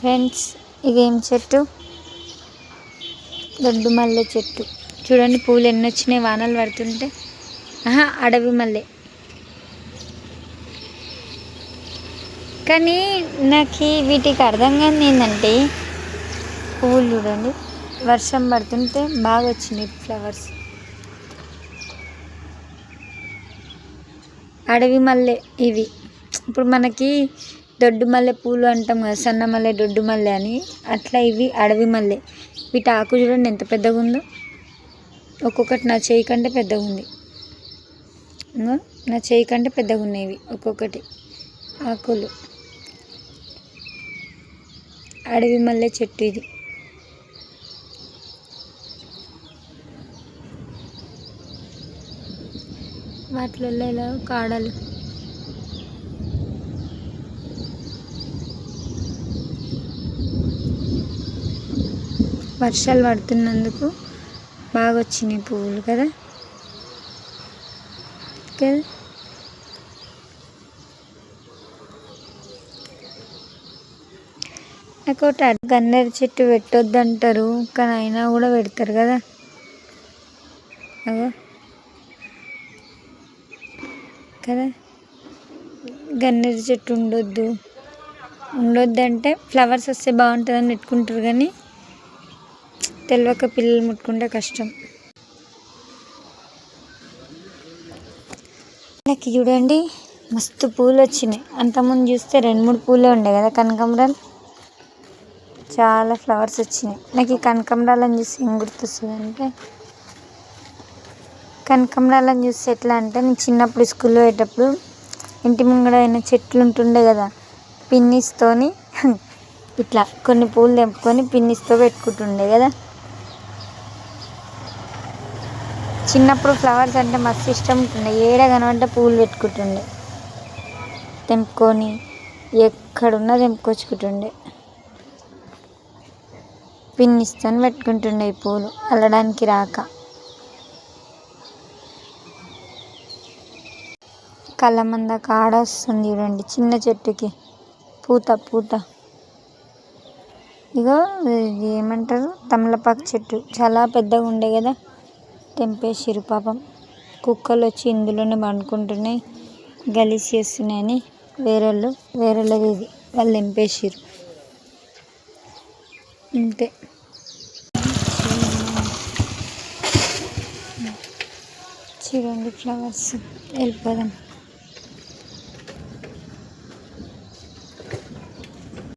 Friends ఇదేం చెట్టు? దొడ్డు మల్లె చెట్టు. చూడండి పూలు ఎన్ని వచ్చినాయి వానలు పడుతుంటే. ఆహా అడవి మల్లె. కానీ నాకు వీటికి అర్థం కాని ఏంటంటే పువ్వులు చూడండి వర్షం పడుతుంటే బాగా వచ్చినాయి ఫ్లవర్స్. అడవి మల్లె ఇవి. ఇప్పుడు మనకి దొడ్డు మల్లె పూలు అంటాం కదా సన్న మల్లె దొడ్డు మల్లె అని. అట్లా ఇవి అడవి మల్లె. వీటి ఆకు చూడండి ఎంత పెద్దగా ఉందో. ఒక్కొక్కటి నా చేయి కంటే పెద్దగా ఉంది. నా చేయి కంటే పెద్దగా ఉన్నాయి ఇవి ఒక్కొక్కటి. ఆకులు. అడవి మల్లె చెట్టు ఇది. వాటిలలో ఇలా కాడలు? వర్షాలు పడుతున్నందుకు బాగా వచ్చినాయి పువ్వులు కదా? కదా? నాకు ఒకటి గన్నేరు చెట్టు పెట్టొద్దు అంటారు కానీ అయినా కూడా పెడతారు కదా? అదో కదా? గన్నేరు చెట్టు ఉండొద్దు. ఉండొద్దు అంటే ఫ్లవర్స్ వస్తే బాగుంటుందని పెట్టుకుంటారు కానీ తెలియక పిల్లలు ముట్టుకుంటే కష్టం. నాకు చూడండి మస్తు పూలు వచ్చినాయి అంతకుముందు చూస్తే రెండు మూడు పూలే ఉండే కదా కనకాంబరాలు. చాలా ఫ్లవర్స్ వచ్చినాయి. నాకు ఈ కనకాంబరాలను చూసి ఏం గుర్తొస్తుంది అంటే కనకాంబరాలను చూస్తే ఎట్లా అంటే నేను చిన్నప్పుడు స్కూల్లో పోయేటప్పుడు ఇంటి ముంగడ అయిన చెట్లు ఉంటుండే కదా పిన్నిస్తోని ఇట్లా కొన్ని పూలు తెంపుకొని పిన్నిస్తో పెట్టుకుంటుండే కదా. చిన్నప్పుడు ఫ్లవర్స్ అంటే మస్తు ఇష్టం ఉంటుండే. ఏడ కనబడ్డ పూలు పెట్టుకుంటుండే. తెంపుకొని ఎక్కడున్నా తెంపుకొచ్చుకుంటుండే. పిన్నిస్తోని పెట్టుకుంటుండే ఈ పూలు. అల్లడానికి రాక. కళ్ళమంద కాడ వస్తుంది చూడండి. చిన్న చెట్టుకి. పూత పూత. ఇగో ఇది ఏమంటారు? తమలపాకు చెట్టు. చాలా పెద్దగా ఉండే కదా. తెంపేసిరు పాపం. కుక్కలు వచ్చి ఇందులోనే పండుకుంటున్నాయి గలీజ్ చేస్తున్నాయని వేరేళ్ళు వేరేళ్ళది ఇది వాళ్ళు తెంపేసిరు అంతే చూడండి ఫ్లవర్స్. వెళ్ళిపోదాం.